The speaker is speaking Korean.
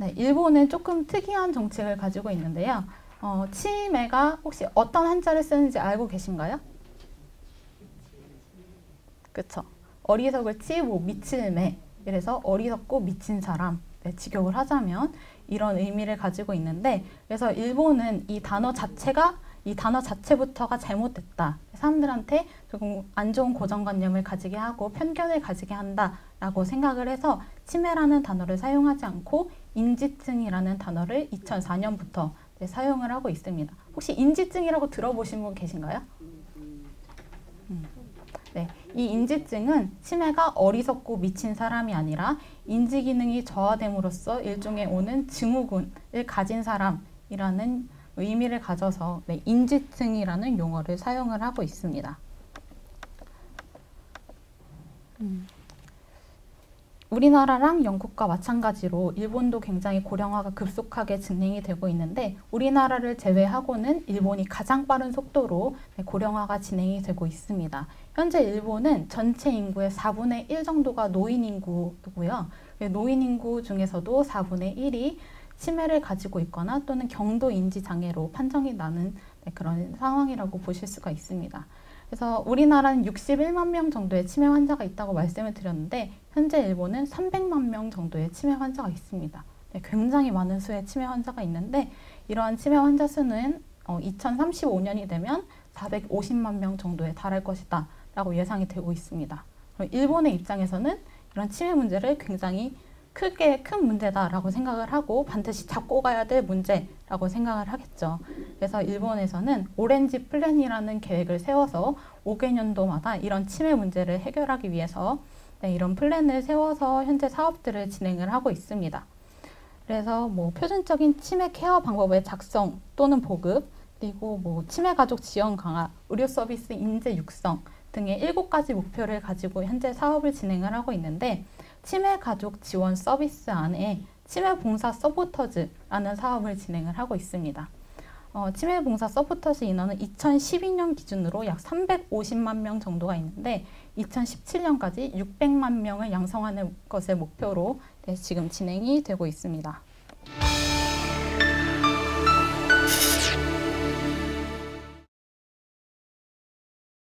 네, 일본은 조금 특이한 정책을 가지고 있는데요. 어, 치매가 혹시 어떤 한자를 쓰는지 알고 계신가요? 그쵸. 어리석을 치, 뭐 미칠 매. 이래서 어리석고 미친 사람. 네, 직역을 하자면 이런 의미를 가지고 있는데 그래서 일본은 이 단어 자체가 이 단어 자체부터가 잘못됐다. 사람들한테 조금 안 좋은 고정관념을 가지게 하고 편견을 가지게 한다라고 생각을 해서 치매라는 단어를 사용하지 않고 인지증이라는 단어를 2004년부터 네, 사용을 하고 있습니다. 혹시 인지증이라고 들어보신 분 계신가요? 음. 네, 이 인지증은 치매가 어리석고 미친 사람이 아니라 인지 기능이 저하됨으로써 일종의 오는 증후군을 가진 사람이라는 의미를 가져서 네, 인지증이라는 용어를 사용을 하고 있습니다. 음. 우리나라랑 영국과 마찬가지로 일본도 굉장히 고령화가 급속하게 진행이 되고 있는데 우리나라를 제외하고는 일본이 가장 빠른 속도로 네, 고령화가 진행이 되고 있습니다. 현재 일본은 전체 인구의 4분의 1 정도가 노인 인구고요. 네, 노인 인구 중에서도 4분의 1이 치매를 가지고 있거나 또는 경도 인지 장애로 판정이 나는 네, 그런 상황이라고 보실 수가 있습니다. 그래서 우리나라는 61만 명 정도의 치매 환자가 있다고 말씀을 드렸는데 현재 일본은 300만 명 정도의 치매 환자가 있습니다. 네, 굉장히 많은 수의 치매 환자가 있는데 이러한 치매 환자 수는 어, 2035년이 되면 450만 명 정도에 달할 것이다 라고 예상이 되고 있습니다. 일본의 입장에서는 이런 치매 문제를 굉장히 크게 큰 문제다라고 생각을 하고 반드시 잡고 가야 될 문제라고 생각을 하겠죠. 그래서 일본에서는 오렌지 플랜이라는 계획을 세워서 5개년도마다 이런 치매 문제를 해결하기 위해서 네, 이런 플랜을 세워서 현재 사업들을 진행을 하고 있습니다. 그래서 뭐 표준적인 치매 케어 방법의 작성 또는 보급, 그리고 뭐 치매 가족 지원 강화, 의료 서비스 인재 육성 등의 일곱 가지 목표를 가지고 현재 사업을 진행을 하고 있는데 치매 가족 지원 서비스 안에 치매 봉사 서포터즈라는 사업을 진행을 하고 있습니다. 어, 치매 봉사 서포터즈 인원은 2012년 기준으로 약 350만 명 정도가 있는데 2017년까지 600만 명을 양성하는 것을 목표로 네, 지금 진행이 되고 있습니다.